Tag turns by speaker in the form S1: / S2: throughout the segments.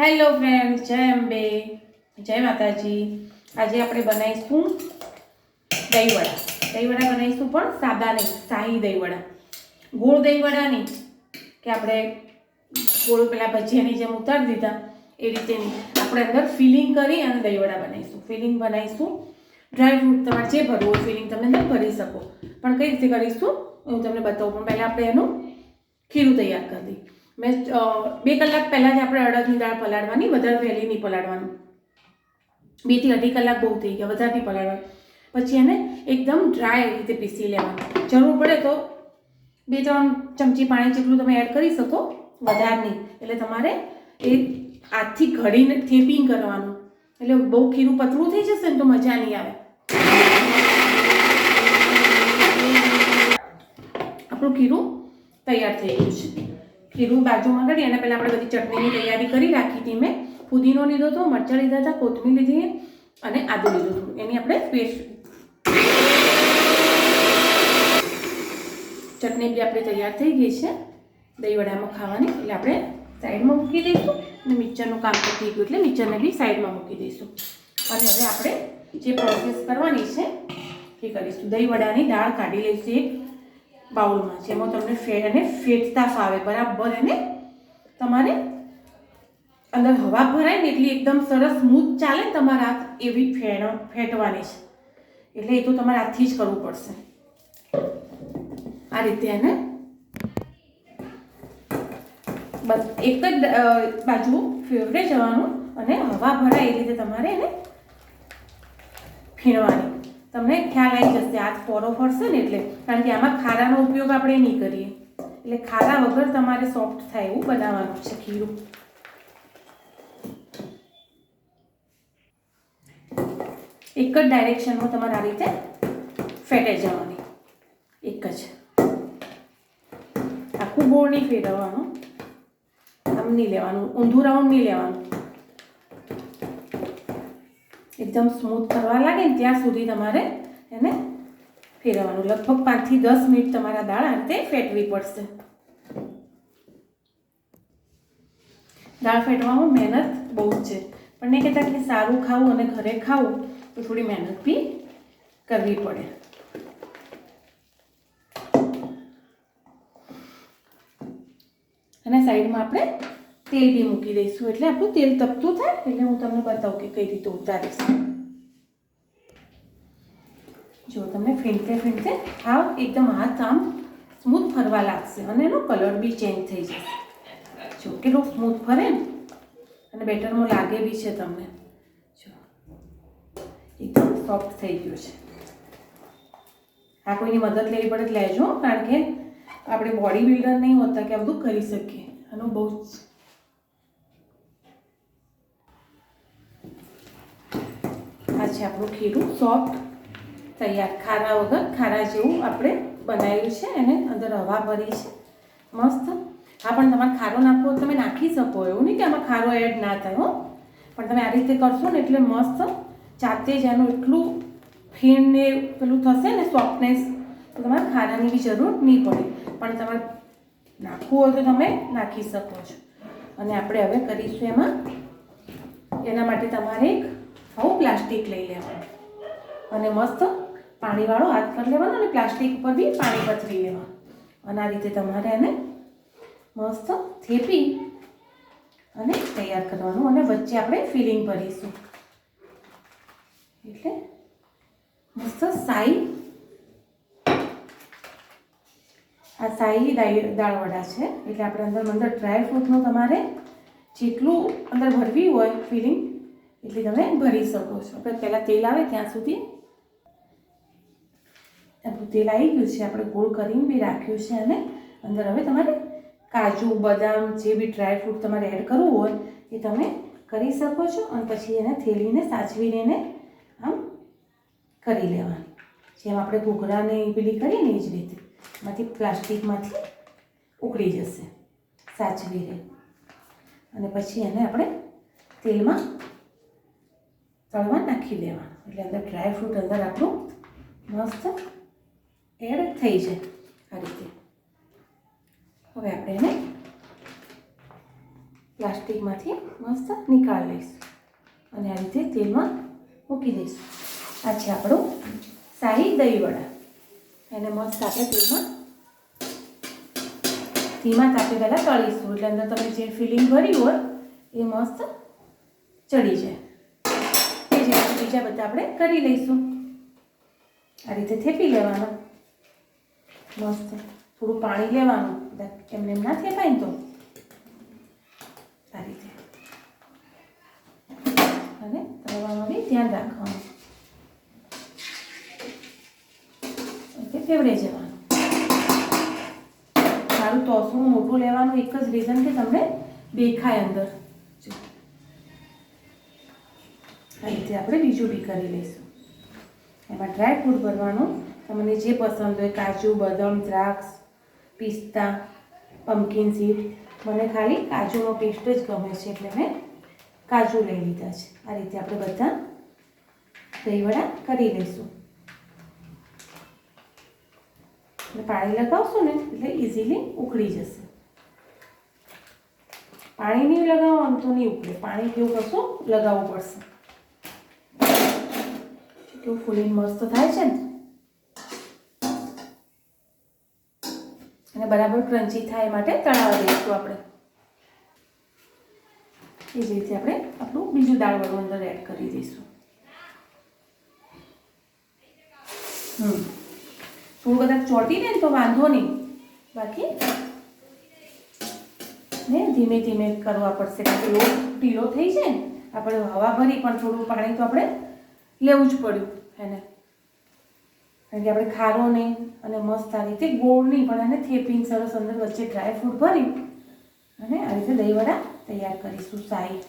S1: Hello friend જય અંબે, જય માતાજી. આજે આપણે બનાવીશું દહીંવડા. દહીંવડા બનાવીશું પણ સાદા નહીં, શાહી દહીંવડા. ગોળ દહીંવડા નહીં, કે આપણે ગોળ પેલા ભજીયાની જેમ ઉતારી દીધા, એ રીતે નહીં. આપણે અંદર ફિલિંગ કરી અને દહીંવડા બનાવીશું. ફિલિંગ બનાવીશું ડ્રાયફ્રૂટ તમારે જે ભરવું ફિલિંગ તમે અંદર ભરી શકો. પણ કઈ રીતે કરીશું, હું તમને બતાવું. પણ પહેલાં આપણે એનું ખીરું તૈયાર કરી દઈએ. મેં બે કલાક પહેલાં જ આપણે અડદની દાળ પલાળવાની, વધારે વહેલી નહીં પલાળવાનું. બેથી અઢી કલાક બહુ થઈ ગયા, વધારે નહીં પલાળવાનું. પછી એને એકદમ ડ્રાય રીતે પીસી લેવાનું. જરૂર પડે તો બે ત્રણ ચમચી પાણી જેટલું તમે એડ કરી શકો, વધારે નહીં. એટલે તમારે એ હાથથી ઘડીને થેપિંગ કરવાનું. એટલે બહુ ખીરું પતલું થઈ જશે ને તો મજા નહીં આવે. આપણું ખીરું તૈયાર થઈ ગયું છે. ખીરું બાજુમાં કાઢી અને પહેલાં આપણે બધી ચટણીની તૈયારી કરી રાખી હતી મેં. ફુદીનો લીધો હતો, મરચાં લીધા હતા, કોથમીર લીધી અને આદુ લીધું હતું. એની આપણે પેસ્ટ ચટણી બી આપણે તૈયાર થઈ ગઈ છે. દહીં વડામાં ખાવાની, એટલે આપણે સાઈડમાં મૂકી દઈશું અને મિક્સરનું કામ થઈ ગયું એટલે મિક્સરને બી સાઈડમાં મૂકી દઈશું. અને હવે આપણે જે પ્રોસેસ કરવાની છે, એ કરીશું. દહીં વડાની દાળ કાઢી લઈશું એક. બાઉલમાં, જેમાં તમને ફે અને ફેટતા ફાવે, બરાબર એને તમારે અંદર હવા ભરાય ને એટલી એકદમ સરસ સ્મૂથ ચાલે તમારા હાથ, એવી ફેણ, ફેટવાની છે. એટલે એ તો તમારે હાથથી જ કરવું પડશે. આ રીતે એને બસ, એક જ બાજુ ફેવરે જવાનું અને હવા ભરાય એ રીતે તમારે એને ફીણવાની તમને ખ્યાલ આવી જશે હાથ પોરો ફરશે ને એટલે. કારણ કે આમાં ખારાનો ઉપયોગ આપણે નહીં કરીએ. એટલે ખારા વગર તમારે સોફ્ટ થાય એવું બનાવવાનું છે ખીરું. એક જ ડાયરેક્શનમાં તમારે આ રીતે ફેટે જવાની. એક જ. આખું ગોળ નહીં ફેરવવાનું. આમ નહીં લેવાનું. ઊંધું રાઉન્ડ નહીં લેવાનું. એકદમ સ્મૂથ કરવા લાગે ને ત્યાં સુધી તમારે એને ફેરવવાનું. લગભગ પાંચથી દસ મિનિટ તમારા દાળ આ રીતે ફેટવી પડશે. દાળ ફેટવામાં મહેનત બહુ જ છે. પણ નહીં કહેતા કે સારું ખાવું અને ઘરે ખાવું તો થોડી મહેનત બી કરવી પડે. અને સાઈડમાં આપણે તેલ બી મૂકી દઈશું. એટલે આપણું તેલ તપતું થાય, એટલે હું તમને બતાવું કે કઈ રીતે ઉતારીશ. જો તમને ફીણતે ફીણતે હાવ એકદમ હાથ આમ સ્મૂથ ફરવા લાગશે અને એનો કલર બી ચેન્જ થઈ જશે. જો કેટલું સ્મૂથ ફરે ને. અને બેટરમાં લાગે બી છે તમને. જો એકદમ સોફ્ટ થઈ ગયું છે. આ કોઈની મદદ લેવી પડે લેજો, કારણ કે આપણે બોડી બિલ્ડર નહીં હોતા કે આ બધું કરી શકીએ. આનું બહુ જ આ આપણું ખીરું સોફ્ટ તૈયાર ખારા વગર ખારા જેવું આપણે બનાવ્યું છે એને અંદર હવા ભરી છે. મસ્ત. હા, પણ તમારે ખારો નાખવો તમે નાખી શકો. એવું નહીં કે આમાં ખારો એડ ના થાય, હો. પણ તમે આ રીતે કરશો ને એટલે મસ્ત. જાતે જ એનું એટલું ફીણ ને પેલું થશે ને સોફ્ટનેસ તો તમારે ખારાની બી જરૂર નહીં પડે. પણ તમારે નાખવું હોય તો તમે નાખી શકો છો. અને આપણે હવે કરીશું એમાં. એના માટે તમારે એક આવું પ્લાસ્ટિક લઈ લેવાનું. અને મસ્ત પાણીવાળો હાથ કરી લેવાનો અને પ્લાસ્ટિક ઉપર બી પાણી પથરી લેવાનું. અને આ રીતે તમારે એને મસ્ત થેપી અને તૈયાર કરવાનું. અને વચ્ચે આપણે ફિલિંગ ભરીશું. એટલે મસ્ત સાઈ. આ સાઈ દાળ, દાળવડા છે. એટલે આપણે અંદર અંદર ડ્રાય ફ્રૂટનું તમારે જેટલું અંદર ભરવી હોય ફિલિંગ એટલી તમે ભરી શકો છો. આપણે પહેલાં તેલ આવે ત્યાં સુધી. આપણું તેલ આવી ગયું છે. આપણે ગોળ કરીને બી રાખ્યું છે અને અંદર હવે તમારે કાજુ, બદામ, જે બી ડ્રાય ફ્રૂટ તમારે એડ કરવું હોય એ તમે કરી શકો છો. અને પછી એને થેલીને સાચવીને એને આમ કરી લેવાની. જેમ આપણે ઘૂઘરાને પેલી કરીએ એ જ રીતે. એમાંથી પ્લાસ્ટિકમાંથી ઉકળી જશે. સાચવીને. અને પછી એને આપણે તેલમાં તળવા નાખી દેવા એટલે અંદર ડ્રાય ફ્રૂટ અંદર આપણું મસ્ત એડ થઈ જાય આ રીતે. હવે આપણે એને પ્લાસ્ટિકમાંથી મસ્ત નીકાળી લઈશું અને આ રીતે તેલમાં મૂકી દઈશું. આ છે આપણું શાહી દહીંવડા એને મસ્ત આપણે તેલમાં ધીમા તાપે પહેલાં તળીશું. એટલે અંદર તમે જે ફિલિંગ ભરી હોય એ મસ્ત ચડી જાય. બીજા બધા આપણે કરી લઈશું. આ રીતે થેપી લેવાનું. મસ્ત. થોડું પાણી લેવાનું. એમને એમ ના થેપાય ને તો. આ રીતે. અને તળવામાં બી ધ્યાન રાખવાનું. એટલે ફેવરે જવાનું. સારું તો શું મોટું લેવાનું એક જ રીઝન કે તમને દેખાય અંદર. રીતે આપણે બીજું બી કરી લઈશું. એમાં ડ્રાય ફ્રૂટ ભરવાનું. તમને જે પસંદ હોય, કાજુ, બદામ, દ્રાક્ષ, પિસ્તા પમ્કિન સીડ મને ખાલી કાજુનો પેસ્ટ જ ગમે છે એટલે મેં કાજુ લઈ લીધા છે. આ રીતે આપણે બધા દહીંવડા કરી લઈશું. પાણી લગાવશો ને, એટલે ઇઝીલી ઉકળી જશે. પાણી નહીં લગાવવાનું તો નહીં ઉકળે. પાણી કેવું કરશું? લગાવવું પડશે. કેવું ફૂલીને મસ્ત થાય છે ને? અને બરાબર ક્રન્ચી થાય એ માટે તળાવવા દઈશું આપણે. એ જ રીતે આપણે આપણું બીજું દાળ વડું અંદર એડ કરી દઈશું. હમ. થોડું કદાચ ચોટી ને તો વાંધો નહીં. બાકી ને ધીમે ધીમે કરવા પડશે. કારણ લોટ ઢીલો થઈ જાય ને. આપણે હવા ભરી પણ થોડું પાણી તો આપણે લેવું જ પડ્યું એને. કારણ કે આપણે ખારો નહીં અને મસ્ત આ રીતે ગોળ નહીં, પણ એને થેપીને સરસ અંદર વચ્ચે ડ્રાય ફ્રૂટ ભરી અને આ રીતે દહીંવડા તૈયાર કરીશું સાઈ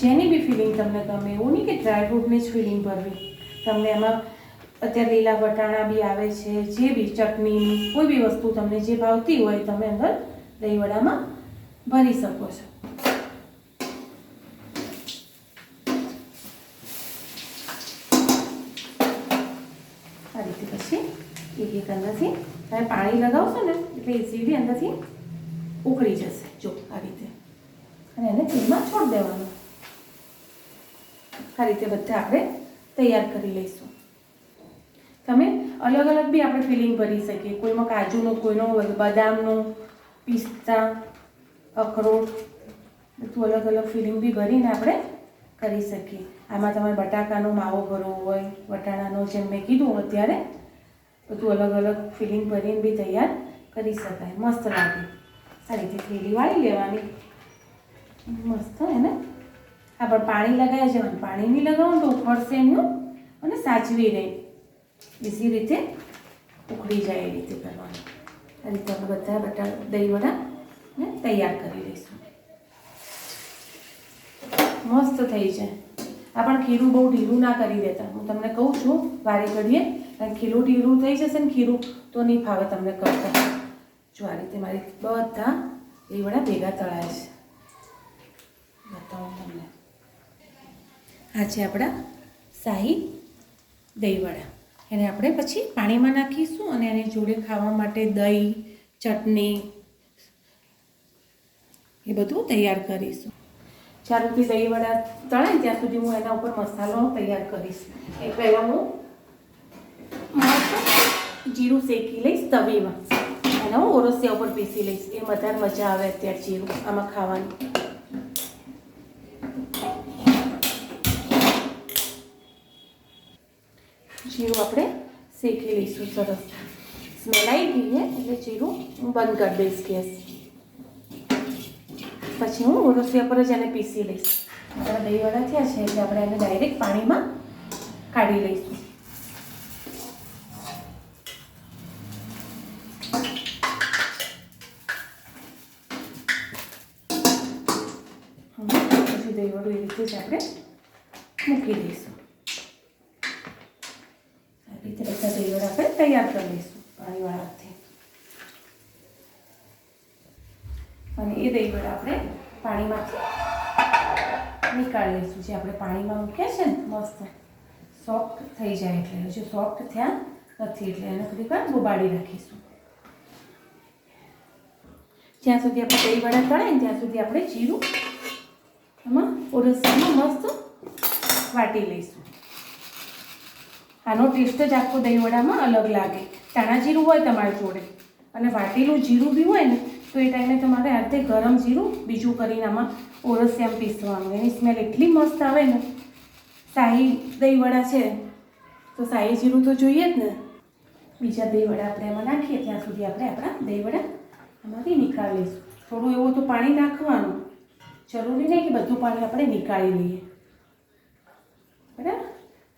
S1: જેની બી ફિલિંગ તમને ગમે, એવું નહીં કે ડ્રાય ફ્રૂટની જ ફિલિંગ ભરવી. તમને એમાં અત્યારે લીલા વટાણા બી આવે છે, જે બી ચટણી, કોઈ બી વસ્તુ તમને જે ભાવતી હોય તમે અંદર દહીંવડામાં ભરી શકો છો. આ રીતે પછી એક એક અંદરથી તમે પાણી લગાવશો ને, એટલે બી અંદરથી ઉકળી જશે. જો, આ રીતે. અને એને તેલમાં છોડ દેવાનું. આ રીતે બધા આપણે તૈયાર કરી લઈશું. તમે અલગ અલગ બી આપણે ફિલિંગ ભરી શકીએ. કોઈમાં કાજુનું, કોઈનો બદામનું, પિસ્તા, અખરોટ, બધું અલગ અલગ ફિલિંગ બી ભરીને આપણે કરી શકીએ. આમાં તમારે બટાકાનો માવો ભરવો હોય, વટાણાનો જેમ મેં કીધું અત્યારે, બધું અલગ અલગ ફિલિંગ ભરીને બી તૈયાર કરી શકાય. મસ્ત લાગે. સારી રીતે થેલી વાળી લેવાની. મસ્ત એને હા, પણ લગાવી જવાનું પાણી નહીં લગાવો તો ઉખડશે એનું અને સાચવી રહે. બીજી રીતે ઉકળી જાય એ રીતે કરવાનું આ રીતે આપણે બધા બટા દહીંવડા ને તૈયાર કરી લઈશું મસ્ત થઈ જાય આ પણ ખીરું બહુ ઢીલું ના કરી દેતા હું તમને કહું છું વારે ઘડીએ કારણ ખીરું ઢીલું થઈ જશે ને ખીરું તો નહીં ફાવે તમને કરતા જો આ રીતે મારી બધા દહીંવડા ભેગા તળાય છે બતાવું તમને આ છે આપણા શાહી દહીંવડા એને આપણે પછી પાણીમાં નાખીશું અને એની જોડે ખાવા માટે દહીં, ચટણી એ બધું તૈયાર કરીશું. ચાર સુધી દહીંવડા તળાય ત્યાં સુધી હું એના ઉપર મસાલો તૈયાર કરીશ. એ પહેલાં હું જીરું શેકી લઈશ તવીમાં. અને હું ઓરસિયા ઉપર પીસી લઈશ. એ વધારે મજા આવે અત્યારે જીરું, આમાં ખાવાની. જીરું આપણે શેકી લઈશું સરસ. સ્મેલ આવી એટલે જીરું હું બંધ કરી દઈશ ગેસ. પછી હું રસોઈ પર જ એને પીસી લઈશ. આપણા દહીંવાળા થયા છે એટલે આપણે એને ડાયરેક્ટ પાણીમાં કાઢી લઈશું. પછી દહીંવડું એ રીતે જ આપણે મૂકી દઈશું આ રીતે બધા દહીંવડા આપણે તૈયાર કરી લઈશું પાણીવાળાથી અને એ દહીંવડા આપણે પાણીમાંથી નીકાળી લઈશું જે આપણે પાણીમાં મૂક્યા છે ને મસ્ત સોફ્ટ થઈ જાય એટલે હજુ સોફ્ટ થયા નથી એટલે એને થોડીક વાર બોબાડી રાખીશું જ્યાં સુધી આપણે દહીં વડા તળાય ને ત્યાં સુધી આપણે જીરું એમાં ઓરસમાં મસ્ત વાટી લઈશું આનો ટેસ્ટ જ આખો દહીંવડામાં અલગ લાગે. ધાણા જીરું હોય તમારી જોડે. અને વાટેલું જીરું બી હોય ને, તો એ ટાઈમે તમારે આ ગરમ જીરું બીજું કરીને આમાં ઓરસિયામ પીસવાનું. એની સ્મેલ એટલી મસ્ત આવે ને. શાહી દહીંવડા છે, તો શાહી જીરું તો જોઈએ જ ને. બીજા દહીં વડા આપણે એમાં નાખીએ, ત્યાં સુધી આપણે આપણા દહીંવડા એમાંથી નીકાળી લઈશું. થોડું એવું તો પાણી નાખવાનું. જરૂરી નહીં કે બધું પાણી આપણે નીકાળી લઈએ. બરાબર?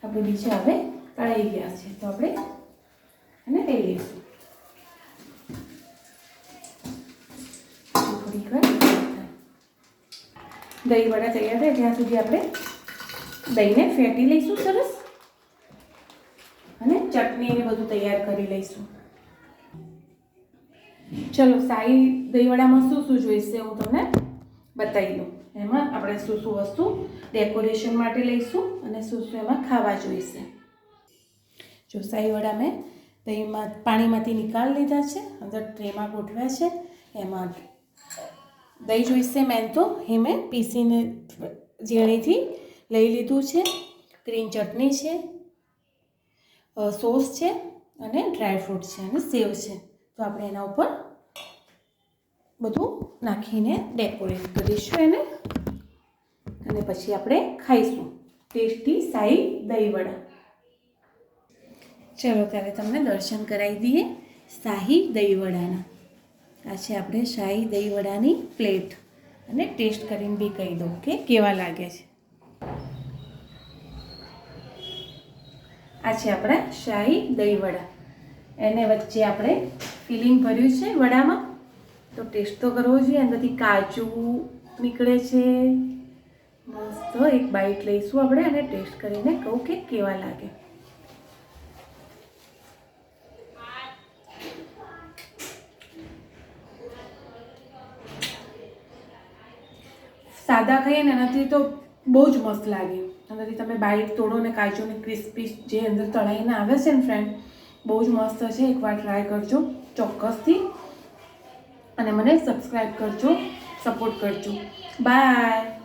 S1: આપણે બીજા હવે તળાઈ ગયા છે. તો આપણે એને લઈ લઈશું. થોડીક વાર વડા તૈયાર થાય ત્યાં સુધી આપણે દહીંને ફેટી લઈશું સરસ. અને ચટણી ને બધું તૈયાર કરી લઈશું. ચલો, સાઈ દહીંવડામાં શું શું જોઈશે હું તમને બતાવી દઉં. એમાં આપણે શું શું વસ્તુ ડેકોરેશન માટે લઈશું અને શું શું એમાં ખાવા જોઈશે. જો વડા મેં દહીંમાં પાણીમાંથી નિકાળ લીધા છે, અંદર ટ્રેમાં ગોઠવ્યા છે, એમાં દહીં જોઈશે મેં તો, એ મેં પીસીને ઝીણીથી લઈ લીધું છે, ગ્રીન ચટણી છે સોસ છે અને ડ્રાયફ્રૂટ છે અને સેવ છે. તો આપણે એના ઉપર બધું નાખીને ડેકોરેટ કરીશું એને, અને પછી આપણે ખાઈશું ટેસ્ટી સાઈ દહીં વડા ચલો ત્યારે તમને દર્શન કરાવી દઈએ શાહી દહીંવડાના. આ છે આપણે શાહી દહીંવડાની પ્લેટ. અને ટેસ્ટ કરીને બી કહી દઉં કે કેવા લાગે છે. આ છે આપણા શાહી દહીંવડા. એને વચ્ચે આપણે ફિલિંગ ભર્યું છે વડામાં. તો ટેસ્ટ તો કરવો જોઈએ. અંદરથી કાચું નીકળે છે. મસ્ત એક બાઈટ લઈશું આપણે અને ટેસ્ટ કરીને કહું કે કેવા લાગે. સાદા ખાઈએ ને એનાથી તો બહુ જ મસ્ત લાગે. એનાથી તમે બાઈટ તોડો ને કાજુને ક્રિસ્પી જે અંદર તળાઈને આવે છે ને ફ્રેન્ડ બહુ જ મસ્ત છે. એકવાર ટ્રાય કરજો. ચોક્કસથી. અને મને સબસ્ક્રાઈબ કરજો. સપોર્ટ કરજો. બાય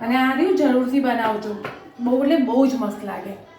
S1: અને આ રહ્યું, જરૂરથી બનાવજો. બહુ એટલે બહુ જ મસ્ત લાગે.